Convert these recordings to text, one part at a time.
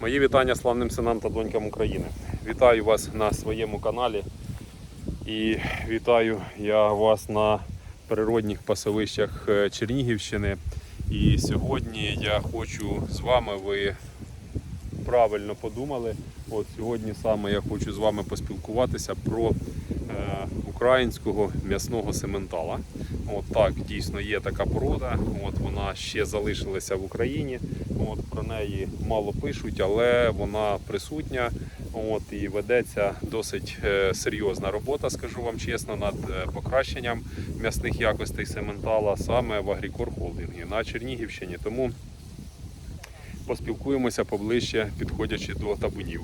Мої вітання славним синам та донькам України. Вітаю вас на своєму каналі і вітаю я вас на природних пасовищах е, Чернігівщини. І сьогодні я хочу з вами, ви правильно подумали. От сьогодні саме я хочу з вами поспілкуватися про українського м'ясного сементала. От так, дійсно є така порода. От вона ще залишилася в Україні. От про неї мало пишуть, але вона присутня. От і ведеться досить е, серйозна робота, скажу вам чесно, над е, покращенням м'ясних якостей сементала саме в Агрікор Холдингі на Чернігівщині. Тому поспілкуємося поближче, підходячи до табунів.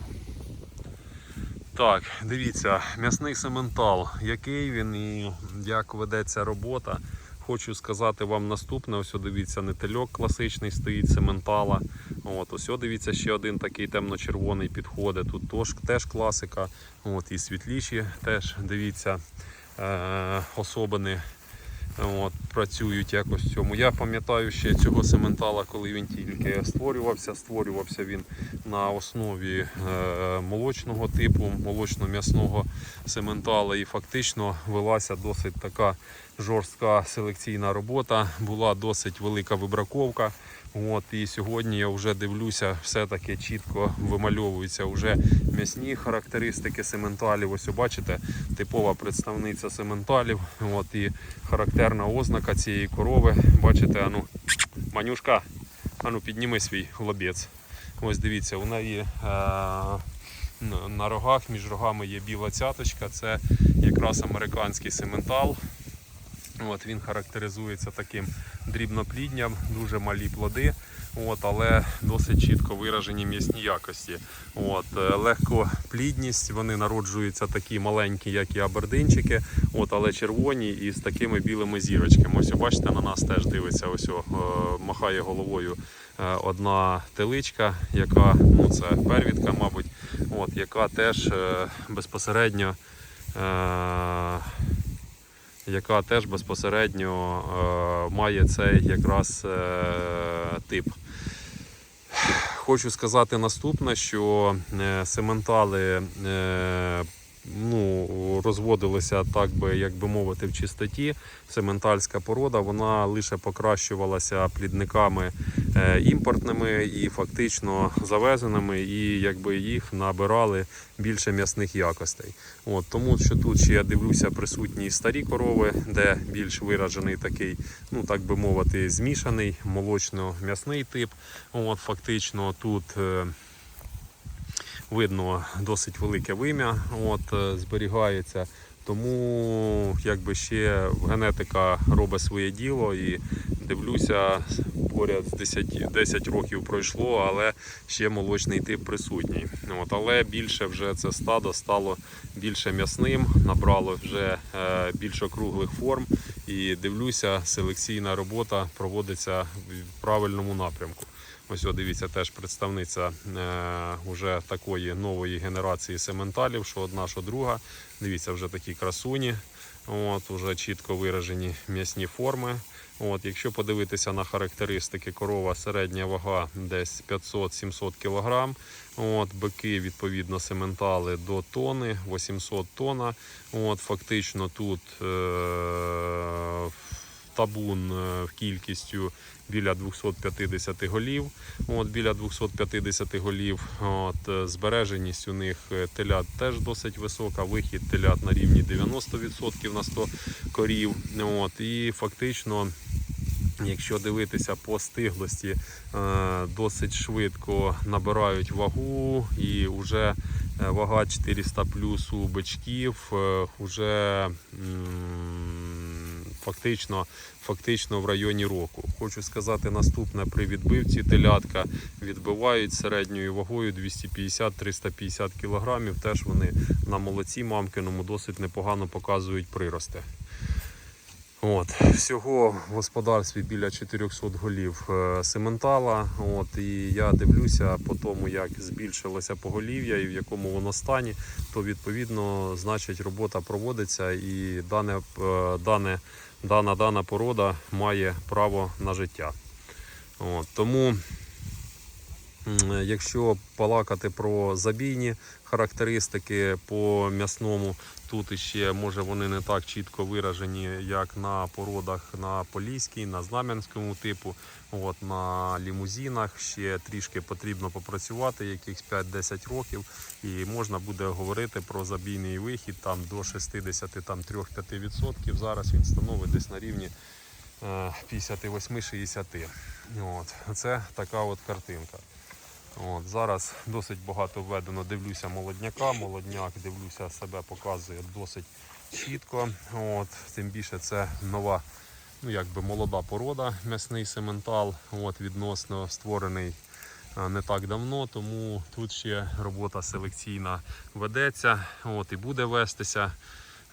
Так, дивіться, м'ясний сементал, який він і як ведеться робота. Хочу сказати вам наступне. Ось дивіться, нетельок класичний стоїть сементала. От, ось дивіться, ще один такий темно-червоний підходить. Тут теж, теж класика. От, і світліші теж дивіться е- особини. От, працюють якось в цьому. Я пам'ятаю ще цього сементала, коли він тільки створювався. Створювався він на основі е, молочного типу, молочно-м'ясного сементала. І фактично велася досить така жорстка селекційна робота, була досить велика вибраковка. От, і сьогодні я вже дивлюся, все-таки чітко вимальовуються вже м'ясні характеристики сементалів. Ось бачите, типова представниця сементалів. От, і характерна ознака цієї корови. Бачите, ану, манюшка, ану, підніми свій лобець. Ось дивіться, у неї на- на рогах, між рогами є біла цяточка. Це якраз американський сементал. От, він характеризується таким дрібноплідням, дуже малі плоди, от, але досить чітко виражені м'ясні якості. От, е, легкоплідність, вони народжуються такі маленькі, як і абердинчики, от, але червоні і з такими білими зірочками. Ось, бачите, на нас теж дивиться, ось, о, е, махає головою е, одна теличка, яка ну, це первідка, мабуть, от, яка теж безпосередньо. Яка теж безпосередньо е, має цей якраз е, тип. Хочу сказати наступне, що е, сементали е, розводилися, так би, як би мовити, в чистоті. Сементальська порода вона лише покращувалася плідниками е, імпортними і фактично завезеними, і якби їх набирали більше м'ясних якостей. От, тому що тут ще я дивлюся присутні старі корови, де більш виражений такий, ну так би мовити, змішаний молочно-м'ясний тип. От, фактично тут. Видно досить велике вим'я, от, е, зберігається. Тому якби ще генетика робить своє діло і дивлюся, поряд з 10, 10 років пройшло, але ще молочний тип присутній. От, але більше вже це стадо стало більше м'ясним, набрало вже е, більш округлих форм. І дивлюся, селекційна робота проводиться в правильному напрямку. Ось, дивіться, теж представниця е, уже такої нової генерації сементалів, що одна, що друга. Дивіться, вже такі красуні. От, уже чітко виражені м'ясні форми. От, якщо подивитися на характеристики, корова середня вага десь 500-700 кг. От, бики, відповідно, сементали до тони, 800 тонна. От, фактично тут е- табун е, кількістю біля 250 голів. От, біля 250 голів. От, е, збереженість у них е, телят теж досить висока. Вихід телят на рівні 90% на 100 корів. От, і фактично. Якщо дивитися по стиглості, досить швидко набирають вагу і вже вага 400 плюс у бичків вже фактично, фактично в районі року. Хочу сказати наступне при відбивці телятка відбивають середньою вагою 250-350 кг. Теж вони на молоці мамкиному досить непогано показують прирости. От, всього в господарстві біля 400 голів е, сементала. От, і я дивлюся по тому, як збільшилося поголів'я і в якому воно стані, то відповідно, значить, робота проводиться і дане, е, дане, дана, дана порода має право на життя. От, тому Якщо балакати про забійні характеристики по м'ясному, тут іще може вони не так чітко виражені, як на породах на поліській, на знам'янському типу. От на лімузинах ще трішки потрібно попрацювати, якихось 5-10 років, і можна буде говорити про забійний вихід там до 63-5%. Зараз він становить десь на рівні е, 58-60. От. Це така от картинка. От, зараз досить багато введено, дивлюся молодняка. Молодняк, дивлюся, себе показує досить чітко. От, тим більше це нова, ну якби молода порода, м'ясний сементал, от, відносно створений не так давно, тому тут ще робота селекційна ведеться от, і буде вестися.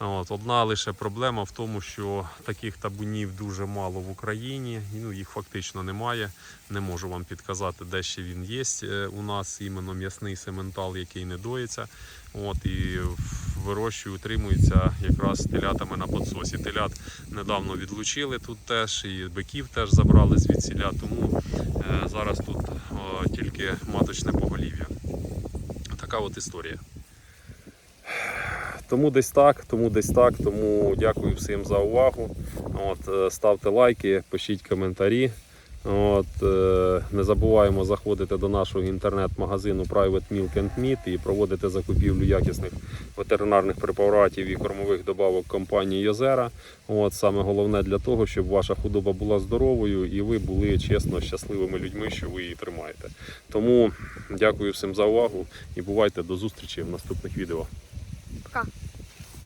От, одна лише проблема в тому, що таких табунів дуже мало в Україні, ну, їх фактично немає. Не можу вам підказати, де ще він є. Е, У нас іменно м'ясний сементал, який не доїться. От, і вирощує, утримується якраз телятами на подсосі. Телят недавно відлучили тут теж, і биків теж забрали звідсіля, тому е, зараз тут тільки маточне поголів'я. Така от історія. Тому десь так, тому десь так. Тому дякую всім за увагу. От, е, ставте лайки, пишіть коментарі. От, е, не забуваємо заходити до нашого інтернет-магазину Private Milk and Meat і проводити закупівлю якісних ветеринарних препаратів і кормових добавок компанії Йозера. От, саме головне для того, щоб ваша худоба була здоровою і ви були чесно щасливими людьми, що ви її тримаєте. Тому дякую всім за увагу і бувайте до зустрічі в наступних відео. Пока.